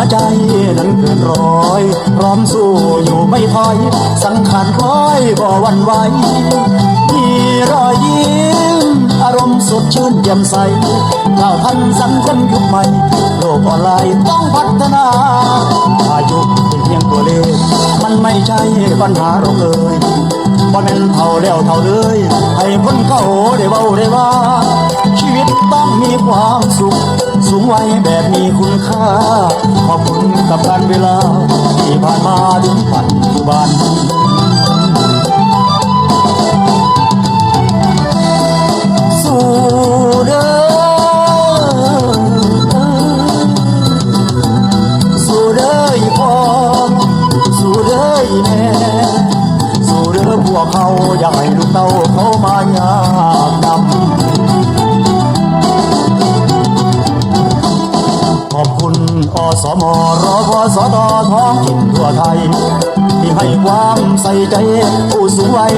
วใจนั้นเกินร้อย พร้อมสู้อยู่ไม่ถอย สังขารคอยบ่วันไหวมีรอยยิ้ม อารมณ์สดชื่นแจ่ยมใสก้าวทันสังคมยุคใหม่ โลกออนไลน์ต้องพัฒนา อายุเป็นเพียงตัวเลขมันไม่ใช่ปัญหาหรอกเลยบ่แม่นเท่าแล้วเท่าเลย ให้คนเขาได้เว้าได้ว่า ชีวิตต้องมีความสุข สูงวัยแบบมีคุณค่า กับการเวลาที่ผ่านมาถึงปัจจุบันสู่เด้สู่เด้พ่อสู่เด้แม่สู่เด้อพวกเขาอยากให้ลูกเต้าเขามายามนำ สมรพสตท้องถิ่นทั่วไทย ที่ให้ความใส่ใจผู้สูงวัย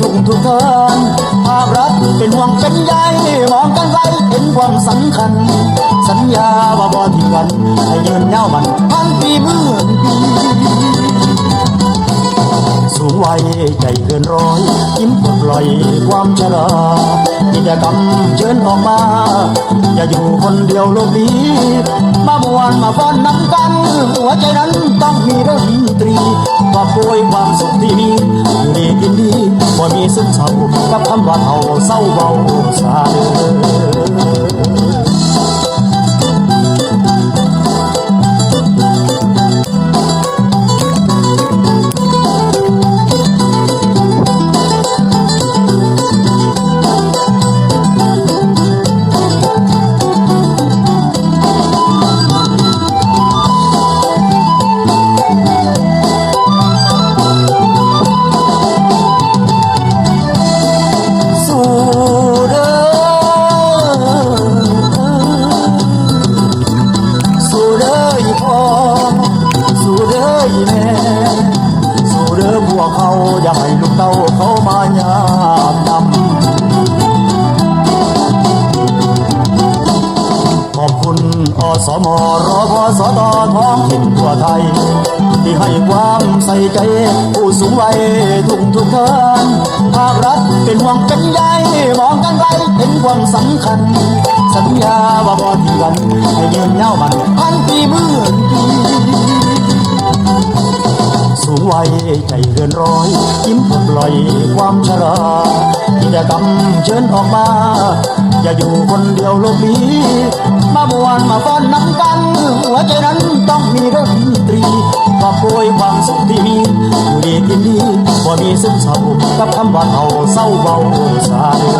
ทุกทุกท่านภาครัฐเป็นห่วงเป็นใยมองกันไกลเห็นความสำคัญ สัญญาว่าบ่ทิ้งกันให้ยืนยาวมันพันปีหมื่นปี สูงวัยใจเกินร้อยยิ้มปลดปล่อยความชรากิจกรรมเชิญออกมา อย่าอยู่คนเดียวโลกนี้ มามวนมาฟ้อนนำกัน หัวใจนั้นต้องมีดนตรีกอบโกยความสุขที่มีอยู่ดีกินดีบ่มีซึมเศร้ากับคำว่าเท่าเศร้าเบาสาเอพวกเขาอย่าให้ลูกเต้าเขามายามนำขอบคุณอสมรพสตท้องถิ่นทั่วไทย ที่ให้ความใส่ใจผู้สูงวัยทุกทุกท่านภาครัฐเป็นห่วงเป็นใยมองกันไกลเห็นความสำคัญ สัญญาว่าบ่ทิ้งกันให้ยืนยาวมันพันปีหมื่นปี สูงวัยใจเกินร้อยยิ้มปล่อยความชรากิจกรรมเชิญออกมา อย่าอยู่คนเดียวโลกนี้ มามวนมาฟ้อนน้ำกัน หัวใจนั้นต้องมีดนตรีกอบโกยความสุขที่มีอยู่ดีกินดีบ่มีซึมเศร้ากับคำว่าเท่าเศร้าเบาสาเด้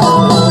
อ